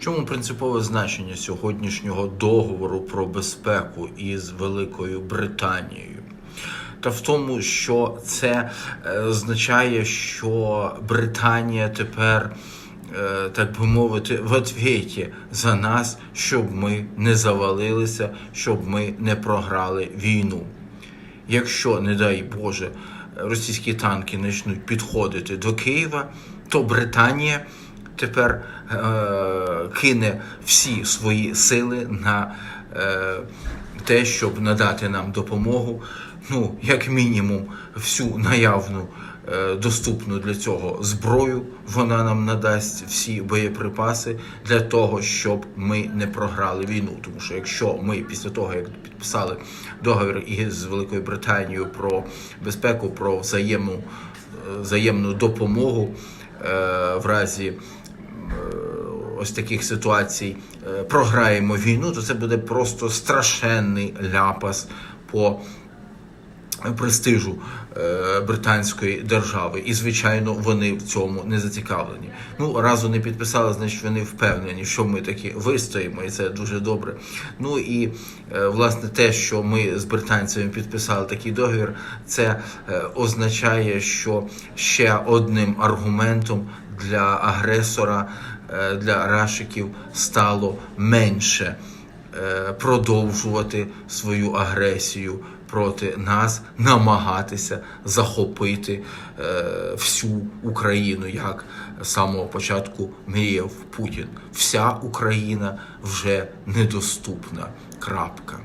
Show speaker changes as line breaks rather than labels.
чому принципове значення сьогоднішнього договору про безпеку із Великою Британією? Та в тому, що це е, означає, що Британія тепер, е, так би мовити, в отвіті за нас, щоб ми не завалилися, щоб ми не програли війну. Якщо, не дай Боже, російські танки почнуть підходити до Києва, то Британія тепер е, кине всі свої сили на е, те, щоб надати нам допомогу. Ну, як мінімум, всю наявну е, доступну для цього зброю. Вона нам надасть всі боєприпаси для того, щоб ми не програли війну. Тому що якщо ми після того, як підписали договір із Великою Британією про безпеку, про взаємну, е, взаємну допомогу е, в разі ось таких ситуацій е, програємо війну, то це буде просто страшенний ляпас по престижу е, британської держави. І, звичайно, вони в цьому не зацікавлені. Ну, раз вони підписали, значить вони впевнені, що ми таки вистоїмо, і це дуже добре. Ну і е, власне те, що ми з британцями підписали такий договір, це означає, що ще одним аргументом для агресора, для рашиків стало менше е, продовжувати свою агресію проти нас, намагатися захопити е, всю Україну, як з самого початку мріяв Путін. Вся Україна вже недоступна. Крапка.